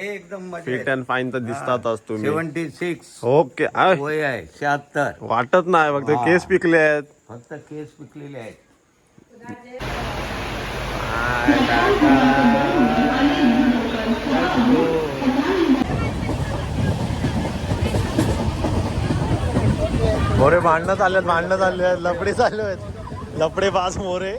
एकदम fit and fine तर दिसतातच तुम्ही. Seventy six. ओके वय आहे शहात्तर. वाटत नाही फक्त. केस पिकले आहेत. फक्त केस पिकलेले आहेत. मोरे भांडणं चालले आहेत भांडणं चालले आहेत लपडे चालू आहेत लपडे पास मोरे.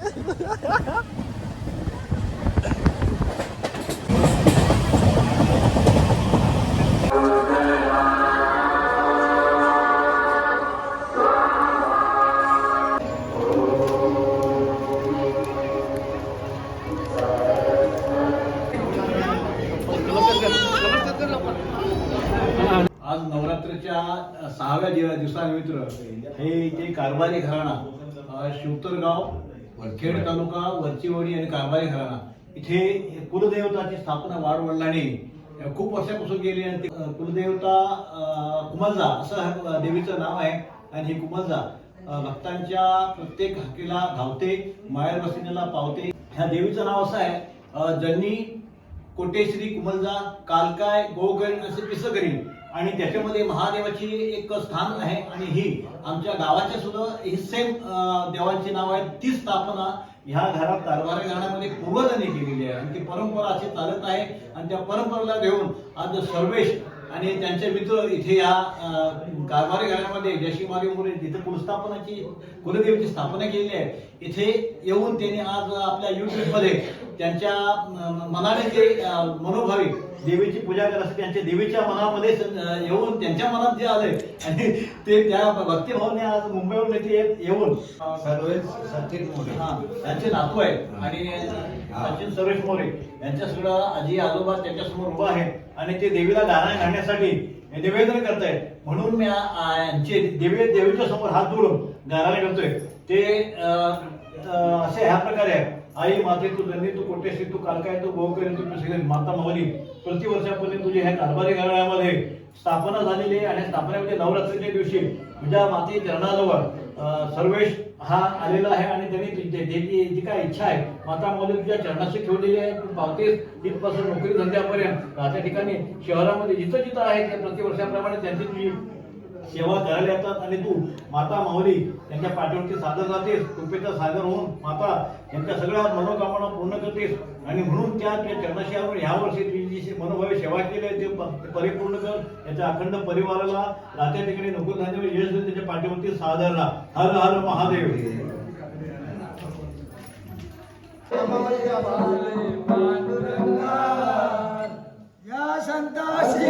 शिवतरगाव खेड तालुका वरचीवाडी आणि कारभारी घराणा. इथे कुलदेवताची स्थापना वाडवडिलांनी अ, खूप वर्षापासून गेली आणि कुलदेवता कुमलजा असं देवीचं नाव आहे आणि ही कुमलजा भक्तांच्या प्रत्येक हाकेला धावते मायर वसिनीला पावते. ह्या देवीचं नाव असं आहे ज्यांनी कोटेश्री कुमलजा कालकाय गोगण असे पिसकरी आणि त्याच्यामध्ये महादेवाची एक स्थान आहे आणि ही आमच्या गावाच्या सुद्धा ही सेम देवांची नाव आहे ती स्थापना ह्या घरात कारभारी घराण्यामध्ये पूर्वजांनी केलेली आहे. आणि ती परंपरा अशी चालत आहे. आणि त्या परंपरेला घेऊन आज सर्वेश आणि त्यांचे मित्र इथे या कारभारी घराण्यामध्ये जशी मारी मुले जिथे कुलस्थापनाची कुलदेवीची स्थापना केलेली आहे. इथे येऊन त्यांनी आज आपल्या युट्यूबमध्ये त्यांच्या मनाने जे अं, मनोभावी देवीची पूजा करत त्यांच्या देवीच्या मनामध्ये येऊन त्यांच्या मनात जे आले आणि ते त्या भक्तिभावने आज मुंबईवरून इथे येत- येऊन त्यांचे नातू आहेत. आणि सचिन सुरेश मोरे यांच्या सगळं आजी आजोबा त्याच्यासमोर उभा आहे आणि ते देवीला गाणं घालण्यासाठी निवेदन करतायत. म्हणून मी यांचे देवी देवीच्या समोर हात जोडून गाणं करतोय ते असे ह्या प्रकारे आहे आई माते तू धन्य तू कोटेशी तू कालकाय तू बहुकरी तू प्रसिद्ध माता मवली प्रतिवर्षापर्यंत तुझे ह्या कारभारी घराण्यामध्ये स्थापना झालेली आहे आणि स्थापनेमध्ये नवरात्रीच्या दिवशी तुझ्या माती चरणाजवळ सर्वेश हा आलेला आहे आणि त्यांनी जी काय इच्छा आहे माता मौली तुझ्या चरणाशी ठेवलेली आहे तू पावतेस तिथपासून नोकरी धंद्यापर्यंत. त्या ठिकाणी शहरामध्ये जिथं जिथं आहे त्या प्रतिवर्षाप्रमाणे त्यांची तुझी सेवा करायला येतात आणि तू माता माऊली त्यांच्या पाठीवरती सादर जातेस कृपेचा सादर होऊन माता यांच्या सगळ्या मनोकामना पूर्ण करतेस. आणि म्हणून त्या त्या चरणाशी आपण ह्या वर्षी तुझी जी मनोभावी सेवा केली आहे ते परिपूर्ण कर. त्याच्या अखंड परिवाराला राहत्या ठिकाणी नको धान्य यश देऊन त्याच्या पाठीवरती सादर राहा. हर हर महादेव. या संताशी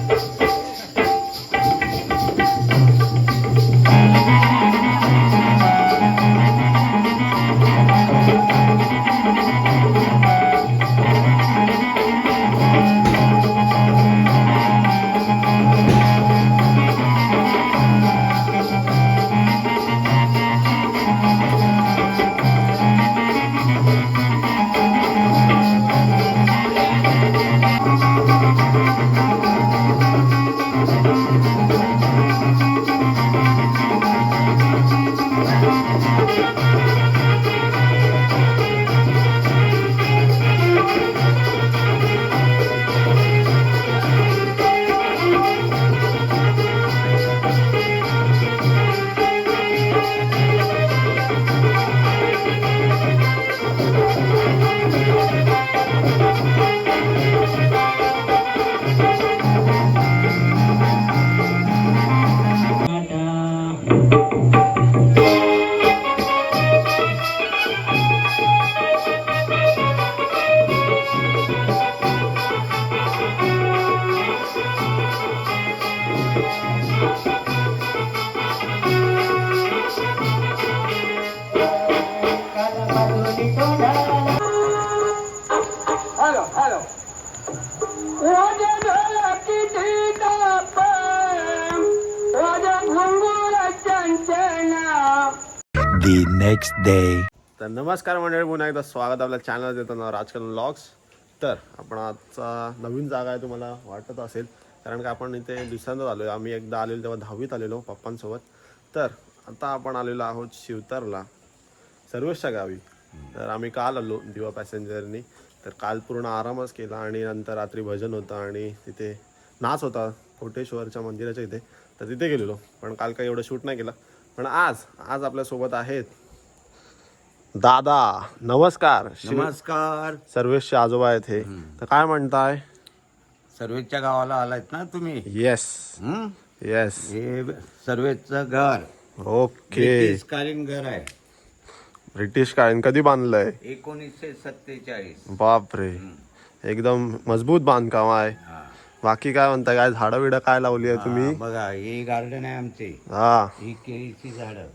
the next day. तर नमस्कार मंडळी पुन्हा एकदा स्वागत आपल्या चॅनल येतो राजकारण ब्लॉग्स तर आपण आजचा नवीन जागा आहे तुम्हाला वाटत असेल. कारण का आपण इथे दुसऱ्यांदाच आलो आहे आम्ही एकदा आलेलो तेव्हा दहावीत आलेलो पप्पांसोबत. तर आता आपण आलेलो आहोत शिवतरला सर्वेशच्या गावी. तर आम्ही काल आलो दिवा पॅसेंजरनी. तर काल पूर्ण आरामच केला आणि नंतर रात्री भजन होतं आणि तिथे नाच होता. कोटेश्वरच्या मंदिराच्या इथे. तर तिथे गेलेलो. पण काल काही एवढं शूट नाही केलं. पण आज आज आपल्यासोबत आहेत दादा नमस्कार. शिव- नमस्कार. सर्वेशचे आजोबा आहेत हे. तर काय म्हणताय? सर्वेच्या गावाला आलात ना तुम्ही? येस हं? येस हे सर्वेचं घर. ओके ब्रिटिशकालीन घर आहे. ब्रिटिश काळीन कधी बांधलंय? एकोणीसशे सत्तेचाळीस. बापरे. एकदम मजबूत बांधकाम आहे. बाकी काय म्हणताय? काय झाडं बिडं काय लावली आहे तुम्ही? बघा हे गार्डन आहे आमचे. हा. ही केळीची झाडं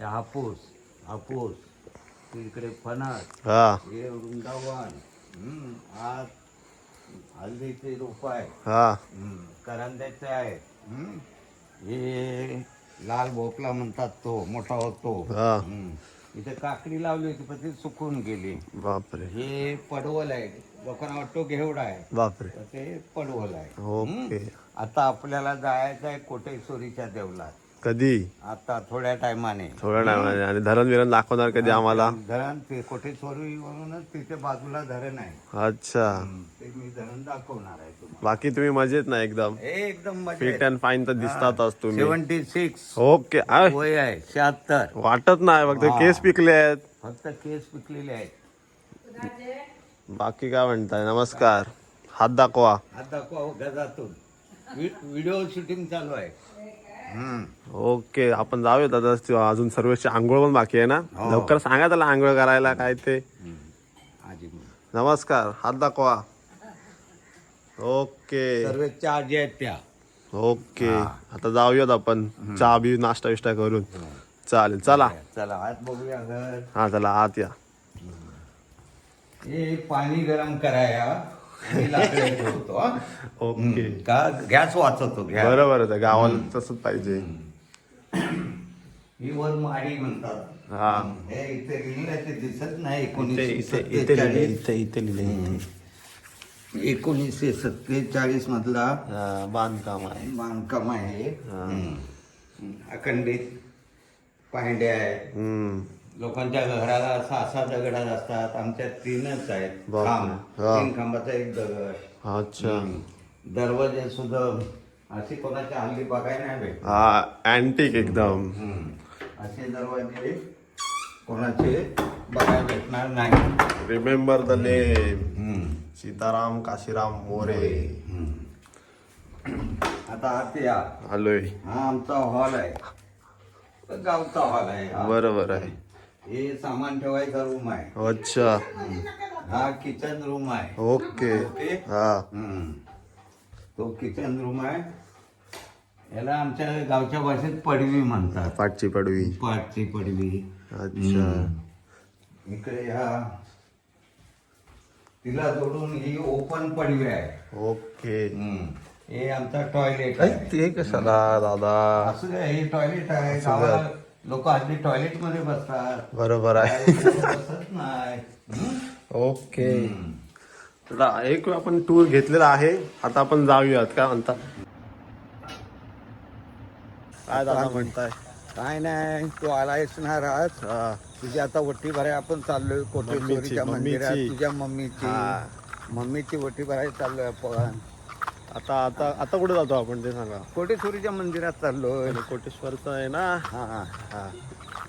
हे हापूस हापूस. इकडे फणस हा. हे वृंदावन. आज हल्दीचे रोप आहे. हा. हं, करंद्याचे आहे. हं. हे लाल भोपला म्हणतात तो मोठा होतो. हा. हं. इथे काकडी लावली होती पण ती सुकून गेली. बापरे. हे पडवल आहे. लोकांना वाटतो घेवडा आहे. बापरे. तर ते पडवल आहे. ओके. आता आपल्याला जायचं आहे कोटेश्वरीच्या देवलात. कधी? आता थोड्या टायमाने. थोड्या टायमाने. आणि धरण विरण दाखवणार कधी आम्हाला? धरण ते कोटेश्वरीवरूनच तिथे बाजूला धरण आहे. अच्छा. ते मी धरण दाखवणार आहे तुम्हाला. बाकी तुम्ही मजेत ना एकदम? हे एकदम फिट अँड फाईन तर दिसतातच तुम्ही. Seventy six. ओके. आ, वय आहे शहात्तर. वाटत नाही फक्त केस पिकले आहेत. फक्त केस पिकलेले आहेत. बाकी काय म्हणताय? नमस्कार. हात दाखवा. आता दाखवा हो गजातून. व्हिडिओ शूटिंग चालू आहे. हम्म. ओके आपण जाऊयात आता. स- अजून सर्वेची आंघोळ पण बाकी आहे ना? हो. लवकर सांगा त्याला आंघोळ करायला काय ते. नमस्कार. हात दाखवा. ओके. सर्व आजी आहेत त्या. ओके. आता जाऊयात आपण. चहा बी नाश्ता विष्टा करून. चालेल चला. चला आत बघूया हा चला आत या. हे पाणी गरम कराया आणि लाकडं ठेवतो हा. ओके. हम्म. का गॅस वाचवतो गॅस. बरोबर आहे गावाला तसंच पाहिजे. ही वर माडी म्हणतात. हा. हे इथे लिहिलं आहे ते दिसत नाही इथे एकोणीसशे इथे इथे लिहिले सत्तेचाळीस. इथे इथे लिहिले. एकोणीसशे सत्तेचाळीस मधला हा, बांधकाम आहे. बांधकाम आहे. हम्म. अखंडित आहेत हम्म. लोकांच्या घराला सहा सहा दगड असतात. आमच्या तीनच आहेत. खांब. हा. तीन खांबाचा एक दगड. अच्छा. दरवाजे सुद्धा असे कोणाच्या हल्ली बघायला नाही भेट हा अँटिक एकदम. असे दरवाजे कोणाचे बघायला भेटणार नाही. रिमेंबर द नेम हम्म. सीताराम काशीराम मोरे. आता आत या आलोय. हा आमचा हॉल आहे. गावचा हॉल आहे. हा. बरोबर आहे. हे सामान ठेवायचा रूम आहे. अच्छा. हा किचन रूम आहे. ओके. ओके? हा. हम्म. तो किचन रूम आहे. याला आमच्या गावच्या भाषेत पडवी म्हणतात. पाठची पडवी. पाटची पडवी. अच्छा. इकडे ह्या तिला जोडून ही ओपन पडवी आहे. ओके. हम्म. हे आमचा टॉयलेट ऐ, आहे. ते कशाला दादा? असं काय हे टॉयलेट आहे. गावाला लोक हल्ली टॉयलेटमध्ये बसतात. बरोबर आहे. बसत नाही? ओके. एक आपण टूर घेतलेला आहे. आता आपण जाऊयात काय म्हणता? काय दादा म्हणताय? काय नाही तू आलायस ना राहत हा. तुझी आता वट्टी भराय आपण चाललोय कोटेश्वरीच्या मम्मीची, मंदिरात मम्मीची. तुझ्या मम्मीची. हा. मम्मीची वट्टी भरायला चाललोय आपण. आता आता आता कुठे जातो आपण ते सांगा. कोटेश्वरीच्या मंदिरात चाललोय. कोटेश्वरचं आहे ना? हा हा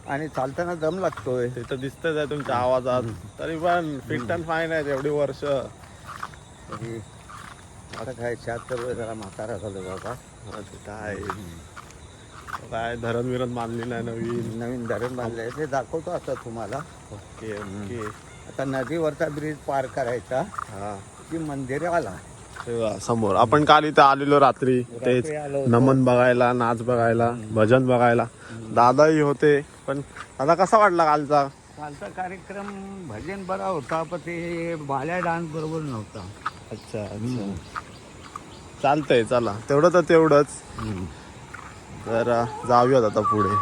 आणि चालताना दम लागतोय. ते तर दिसतच आहे तुमच्या आवाजात. तरी पण फिट अँड फाईन आहेत एवढी वर्ष. तरी आता काय शहात्तर जरा म्हातारा झालो बाबा. हा, ते काय काय धरण विरण बांधली नाही नवीन. नवीन धरण बांधलंय. ते दाखवतो आता तुम्हाला. Okay okay. आता नदीवरचा ब्रिज पार करायचा. हा. की मंदिर आला तेव्हा समोर. आपण काल इथे आलेलो रात्री. तेच. नमन बघायला नाच बघायला भजन बघायला. दादाही होते पण दादा कसा वाटला कालचा? कालचा कार्यक्रम भजन बरा होता पण ते बाल्या डान्स बरोबर नव्हता. अच्छा अच्छा. चालतंय चला. तेवढं तर तेवढंच. तर जाऊयात आता पुढे.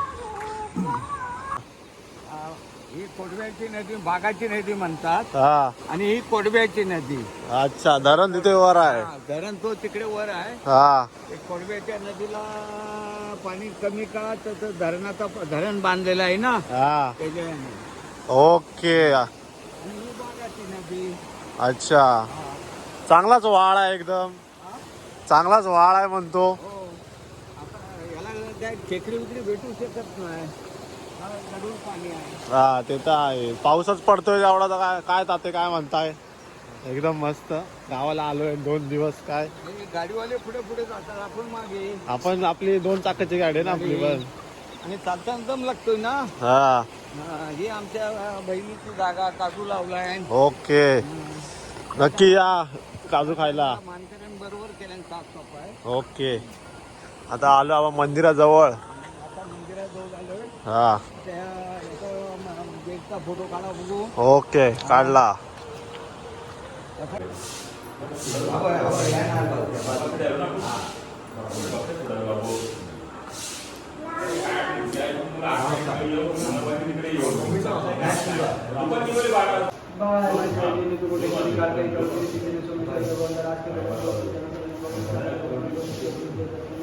ही कोडव्याची नदी बागाची नदी म्हणतात. हा. आणि ही कोडव्याची नदी. अच्छा धरण तिथे वर आहे. हा, धरण तो तिकडे वर आहे. हा. ते कोडव्याच्या नदीला पाणी कमी काळात तर धरणाचा धरण बांधलेलं आहे ना? हा. ओके. आणि ही बागाची नदी. अच्छा. चांगलाच वाळ आहे एकदम. चांगलाच वाळ आहे म्हणतो. हो. आता याला काय खेकडी उकडी भेटू शकत नाही. हा, हा ते तर आहे. पाऊसच पडतोय एवढा तर काय काय ताते काय म्हणताय? एकदम मस्त. गावाला आलोय दोन दिवस काय? गाडीवाले पुढे पुढे जातात. आपण मागे. आपण आपली दोन चाकाची गाडी आहे ना आपली पण आणि चालताना दम लागतोय ना? हा. हा, ही आमच्या बहिणीची जागा काजू लावलाय. ओके. नक्की या काजू खायला. मानकऱ्यांबरोबर केल्या साफसफाई ओके. आता आलो आपण मंदिराजवळ. हा त्या याचा म- गेटचा फोटो काढा बघू ओके काढला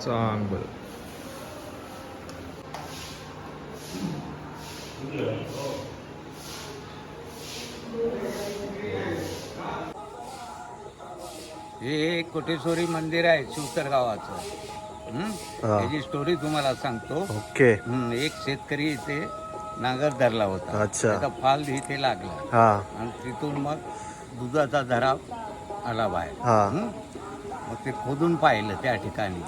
चांगलं हे एक कोटेश्वरी मंदिर आहे शिवतर गावाचं हं? हा. त्याची स्टोरी तुम्हाला सांगतो ओके हं, एक शेतकरी इथे नांगर धरला होता अच्छा. त्याचा फाल इथे लागला हा आणि तिथून मग दुधाचा झरा आला बाहेर हा. हं? मग ते खोदून पाहिलं त्या ठिकाणी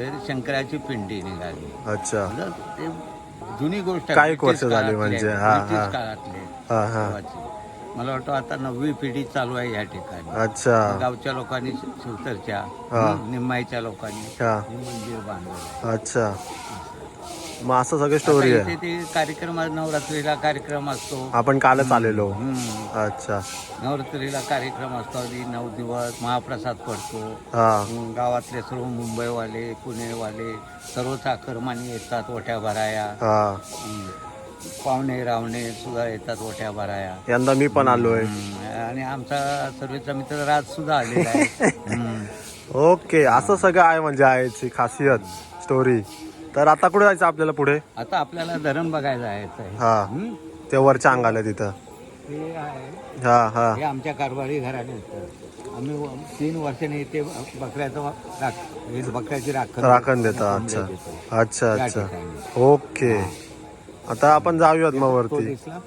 तर शंकराची पिंडी निघाली अच्छा म्हणजे ते जुनी गोष्ट आहे. काही वर्ष झाली काळातली म्हणजे, आहे. हा, ब्रिटिश हा. काळातले हा हा तेव्हाची. मला वाटतं आता नववी पिढी चालू आहे या ठिकाणी अच्छा गावच्या लोकांनी शिवतरच्या. हं, निम्माईच्या लोकांनी हा हे मंदिर बांधलं अच्छा मग असं सगळी स्टोरी आहे. इथे ते कार्यक्रम नवरात्रीला कार्यक्रम असतो. आपण कालच आलेलो. हं. अच्छा. नवरात्रीला कार्यक्रम असतो. आधी नऊ दिवस महाप्रसाद पडतो. हा. गावातले सर्व मुंबईवाले पुणेवाले सर्व चाकरमानी येतात ओट्या भराया. हा. पाहुणे रावणे सुद्धा येतात ओट्या भराया. यंदा मी पण आलोय. आणि आमचा सर्वेचा मित्र राज सुद्धा आलेला आहे. ओके. असं सगळं आहे म्हणजे आयची खासियत स्टोरी तर आता कुठे जायचं आपल्याला पुढे? आता आपल्याला धरण बघायला जायचं आहे हा. हं? ते वरच्या अंगाला तिथं. आहे. हा हा. हे आमच्या कारभारी घराने आम्ही व- तीन वर्षांनी इथे बकऱ्याचं राख हे बकऱ्याची राखण राखण देता. अच्छा. देतो. अच्छा या अच्छा. ठिकाणी. ओके. आता आपण जाऊयात मग तो वरती. दिसला?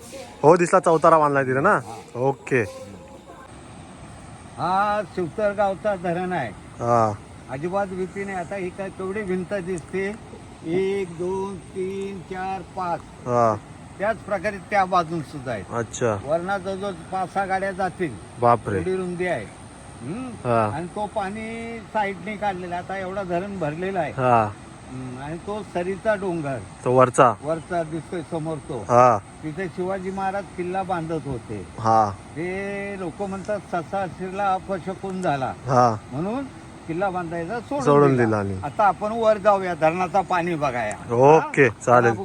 हो दिसला. चौतारा बांधलाय तिथे ना? ओके. हा शिवतर गावचा धरण आहे. हा. अजिबात भीती नाही. आता ही काय केवढी भिंत दिसते? एक दोन तीन चार पाच. हा. त्याच प्रकारे त्या बाजून सुद्धा आहेत. अच्छा. वरना जवळजवळ पाच सहा गाड्या जातील. बापरे. एवढी रुंदी आहे. हम्म. हा. आणि तो पाणी साईडने काढलेला आता एवढा धरण भरलेला आहे. हा. हम्म. आणि तो सरीचा डोंगर. तो वरचा? वरचा दिसतोय समोर तो. हा. तिथे शिवाजी महाराज किल्ला बांधत होते. हा. ते लोक म्हणतात ससा शिरला अपशकून झाला. हा. म्हणून किल्ला बांधायचा सोडून सोडून दिला. आणि. आता आपण वर जाऊया धरणाचा पाणी बघाया. ओके? चालेल.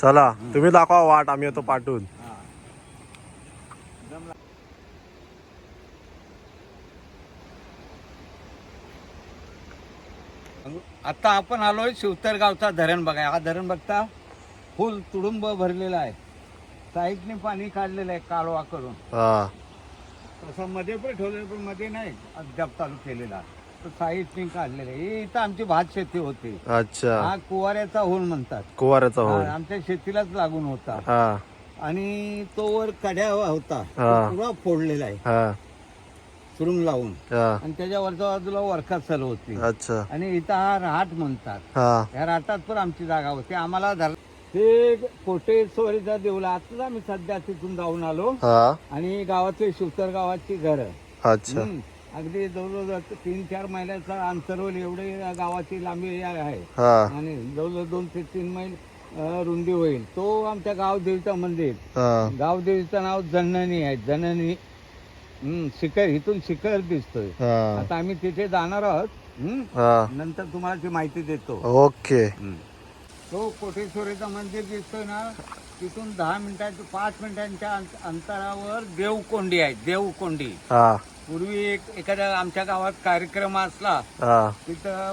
चला तुम्ही दाखवा वाट आम्ही येतो पाठवून. आता आपण आलोय शिवतर गावचा धरण बघाय. हा धरण बघता फुल तुडुंब भरलेला आहे. साईडने पाणी काढलेलं आहे कालवा करून हा. तसं मध्ये पण ठेवलेलं पण मध्ये नाही अद्याप चालू केलेला तर साईडने काढलेलं आहे. हे इथं आमची भात शेती होती. अच्छा. हा कुवाऱ्याचा होल म्हणतात. कुवाऱ्याचा होय हा, आमच्या शेतीलाच लागून होता. हा. आणि तो वर कड्या होता. तो हा. पुरा फोडलेला आहे. हा. सुरुंग लावून. हा. आणि त्याच्या वरच्या बाजूला वरखा चालू होती. अच्छा. आणि इथं हा राहाट म्हणतात. हा. या राटात पण आमची जागा होती. आम्हाला धर ते कोटेश्वरीचा देऊळ आताच आम्ही सध्या तिथून जाऊन आलो. हा. आणि गावातले शिवतर गावाची घर. अच्छा. अगदी जवळजवळ तीन चार मैलाचा अंतरवर एवढे गावाची लांबी आहे. हा. आणि जवळजवळ दोन ते तीन मैल अं, रुंदी होईल. तो आमच्या गावदेवीचं मंदिर. हा. गावदेवीचं नाव जननी आहे. जननी हम्म, शिखर इथून शिखर दिसतोय. हा. आता आम्ही तिथे जाणार आहोत हम्म? हा. नंतर तुम्हाला ती माहिती देतो. ओके. हम्म. तो कोटेश्वरीचं मंदिर दिसतोय ना तिथून दहा मिनिटाच्या पाच मिनिटांच्या अंत- अंतरावर देवकोंडी आहे. देवकोंडी. हा. पूर्वी एक एखाद्या आमच्या गावात कार्यक्रम असला हा. तिथं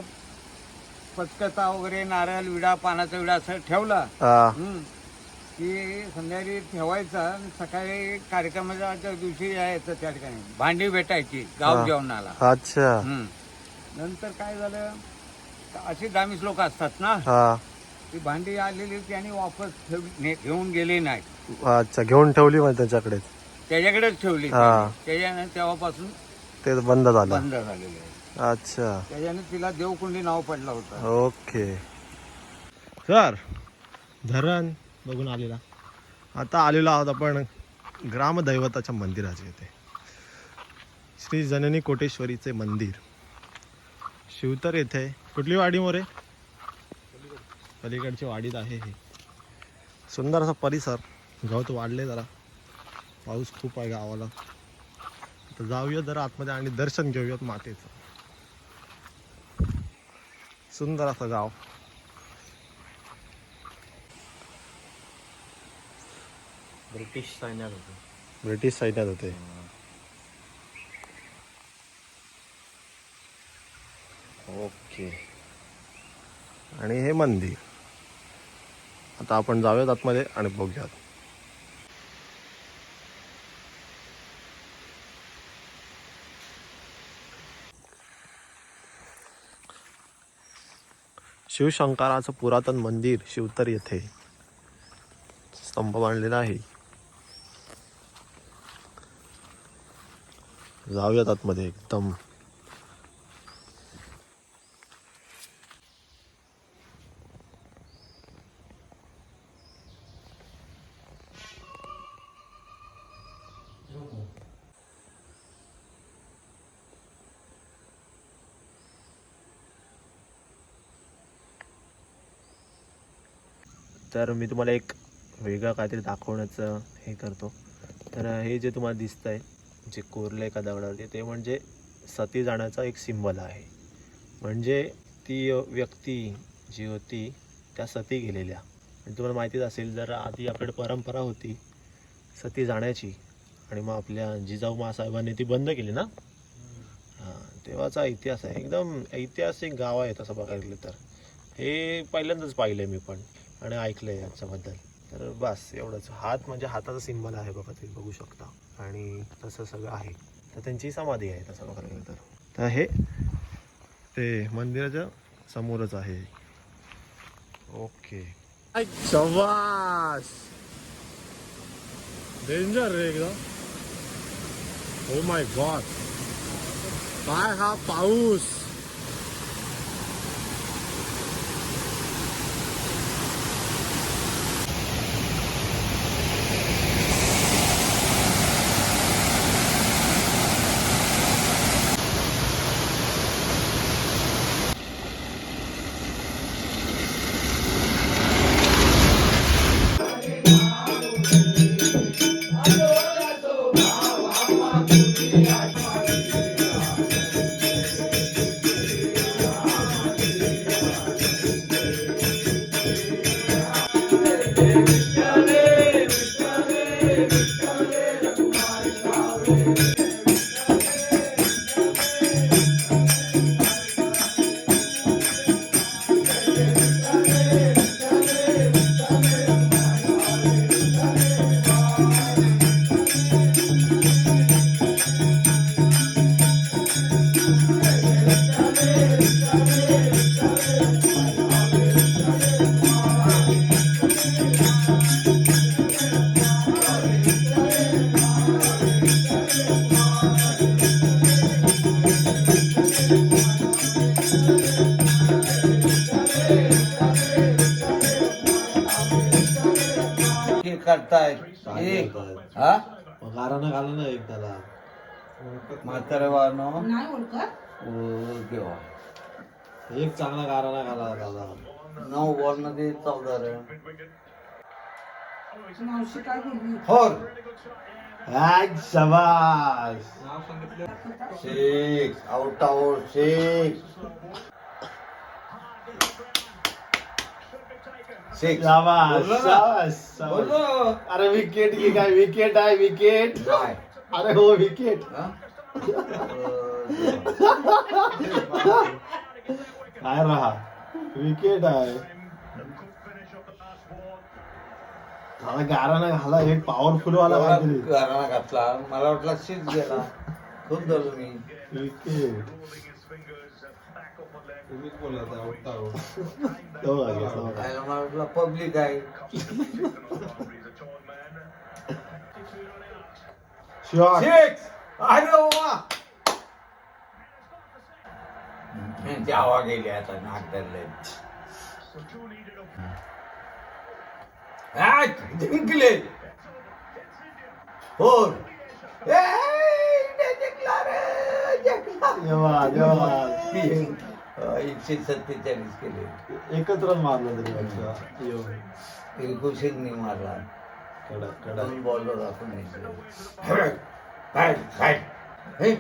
पचकता वगैरे नारळ विडा पानाचा विडा असं ठेवला. हा. हम्म. की संध्याकाळी ठेवायचा आणि सकाळी कार्यक्रमाच्या दिवशी यायचं त्या ठिकाणी. भांडी भेटायची गाव जेवणाला. अच्छा. हम्म. नंतर काय झालं अशी दामीस लोक असतात ना हा. ती भांडी आलेली त्यांनी वापस ठेव- ने- घेऊन गेली नाही अच्छा घेऊन ठेवली मग त्याच्याकडे त्याच्याकडेच ठेवली. हा. त्याच्याने तेव्हापासून ते बंद झालं. बंद झालेली आहे. अच्छा. त्याच्याने तिला देवकुंडी नाव पडलं होतं. ओके. सर धरण बघून आलेला. आता आलेलो आहोत आपण ग्रामदैवताच्या मंदिराच्या इथे. श्री जननी कोटेश्वरीचे मंदिर. शिवतर येथे. कुठली वाडी मोरे? पलीकडची वाडीत आहे हे. सुंदर असा परिसर. गवत वाढले जरा. पाऊस खूप आहे गावाला. आता जाऊया जरा आतमध्ये आणि दर्शन घेऊयात मातेचं. सुंदर असं गाव. ब्रिटिश सैन्यात होते. ब्रिटिश सैन्यात होते. ओके. आणि हे मंदिर. आता आपण जाऊयात आतमध्ये आणि बघूयात. शिवशंकराचं पुरातन मंदिर शिवतर येथे स्तंभ बांधलेला आहे. जाऊयात आतमध्ये एकदम. तर मी तुम्हाला एक वेगळं काहीतरी दाखवण्याचं हे करतो. तर हे जे तुम्हाला दिसतं आहे जे कोरलं एका दगडावरती ते म्हणजे सती जाण्याचा एक सिंबल आहे. म्हणजे ती व्यक्ती जी होती त्या सती गेलेल्या. आणि तुम्हाला माहितीच असेल जर आधी आपल्याकडे परंपरा होती सती जाण्याची आणि मग आपल्या जिजाऊ मासाहेबांनी ती बंद केली ना? हां तेव्हाचा इतिहास आहे. एकदम ऐतिहासिक गाव आहे तसं बघायला गेलं तर. हे पहिल्यांदाच पाहिलं मी पण. आणि ऐकलं आहे याच्याबद्दल. तर बस एवढंच. हात म्हणजे हाताचा सिंबल आहे बघा ते बघू शकता. आणि तसं सगळं आहे. तर त्यांची समाधी आहे तसं बघायला गेलं तर. तर हे ते मंदिराच्या समोरच आहे. ओके. चवास डेंजर रे एकदम ओ माय गॉड काय हा पाऊस? म्हातारे वानो नाही ओळखत? ओ देवा. एक चांगला गाराना घाला दादा. नऊ बॉलमध्ये चौदा रन. मावशी काय बोलली? Four. शबास. Six. Out out six. Six. शाबास. बोललो ना? शाबास. शाबास. बोललो. अरे विकेट की काय? विकेट आहे विकेट काय अरे हो विकेट हा? काय राहा? विकेट आहे. मला गारानं घाला एक पॉवरफुल वाला काहीतरी घराणा घातला. मला वाटला शीच गेला. खूप झालो मी. विकेट बघा. आणि मला वाटलं पब्लिक आहे. Shot. सिक्स अरे वा त्यांची हवा गेली आता नाक धरले हा, जिंकले फोर ए, इंडिया जिंकला रे जिंकला। जेव्हा जेव्हा अ, एकशे सत्तेचाळीस केले एकत्र मारलं तरी पेक्षा. यो. एकुशेकनी मारला कडक कडक. हे,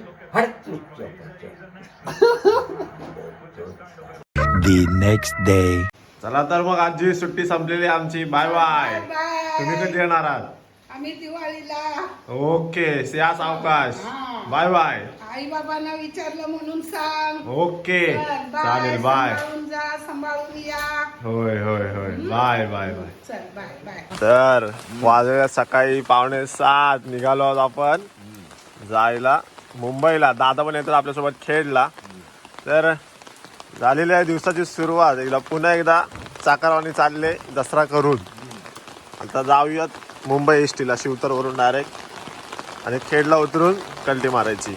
the next day. चला तर मग आजची सुट्टी संपलेली आमची. बाय बाय तुम्ही कधी येणार आहात? आम्ही दिवाळीला. ओके सिया सावकाश बाय बाय. आई बाबांना विचारलं म्हणून सांग. ओके. चल, चालेल बाय. सांभाळून जा सांभाळून या. होय होय होय. Bye bye bye. चल बाय बाय. तर वाजल्या सकाळी पावणे सात निघालो आहोत आपण. जायला मुंबईला. दादा पण येतात आपल्यासोबत खेळला तर झालेली आहे दिवसाची सुरुवात. एकदा पुन्हा एकदा चाकरवाणी चालले दसरा करून. आता जाऊयात. मुंबई एस टीला शिवतरवरून डायरेक्ट आणि खेडला उतरून कल्टी मारायची.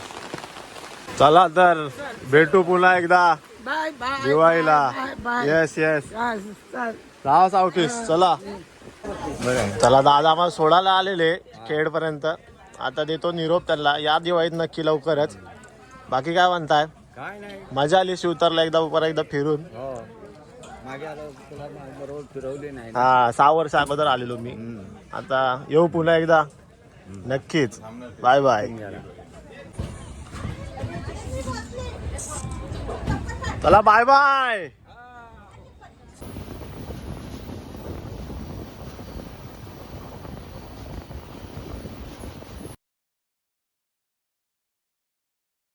चला तर भेटू पुन्हा एकदा. बाय बाय दिवाळीला. बाय येस येस राहा सावकीस चला. चला दादा आम्हाला सोडायला आलेले खेड पर्यंत आता देतो निरोप त्यांना. या दिवाळीत नक्की लवकरच. बाकी काय म्हणताय? काय नाही. मजा आली शिवतरला एकदा परत एकदा फिरून. हो. हा सहा वर्ष अगोदर आलेलो मी. आता येऊ पुन्हा एकदा. नक्कीच. Bye bye. चला बाय बाय.